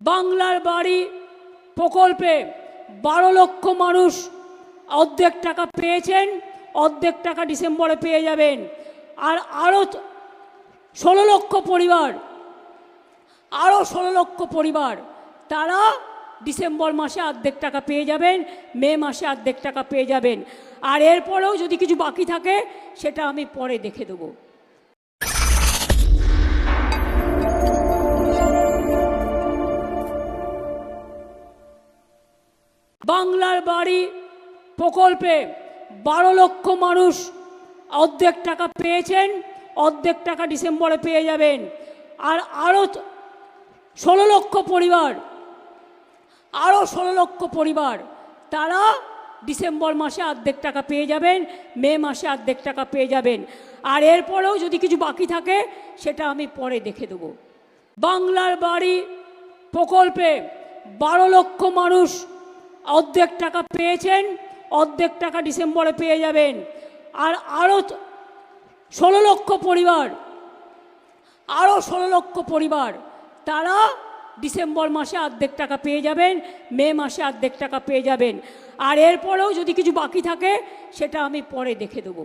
বাংলার বাড়ি প্রকল্পে বারো লক্ষ মানুষ অর্ধেক টাকা পেয়েছেন, অর্ধেক টাকা ডিসেম্বরে পেয়ে যাবেন। আর আরও ষোলো লক্ষ পরিবার আরও ষোলো লক্ষ পরিবার, তারা ডিসেম্বর মাসে অর্ধেক টাকা পেয়ে যাবেন, মে মাসে অর্ধেক টাকা পেয়ে যাবেন। আর এরপরেও যদি কিছু বাকি থাকে, সেটা আমি পরে দেখে দেবো। বাংলার বাড়ি প্রকল্পে বারো লক্ষ মানুষ অর্ধেক টাকা পেয়েছেন, অর্ধেক টাকা ডিসেম্বরে পেয়ে যাবেন। আর আরও ষোলো লক্ষ পরিবার আরও ষোলো লক্ষ পরিবার, তারা ডিসেম্বর মাসে অর্ধেক টাকা পেয়ে যাবেন, মে মাসে অর্ধেক টাকা পেয়ে যাবেন। আর এরপরেও যদি কিছু বাকি থাকে, সেটা আমি পরে দেখে দেবো। বাংলার বাড়ি প্রকল্পে বারো লক্ষ মানুষ অর্ধেক টাকা পেয়েছেন, অর্ধেক টাকা ডিসেম্বরে পেয়ে যাবেন। আর আরও ষোলো লক্ষ পরিবার আরও ষোলো লক্ষ পরিবার, তারা ডিসেম্বর মাসে অর্ধেক টাকা পেয়ে যাবেন, মে মাসে অর্ধেক টাকা পেয়ে যাবেন। আর এরপরেও যদি কিছু বাকি থাকে, সেটা আমি পরে দেখে দেবো।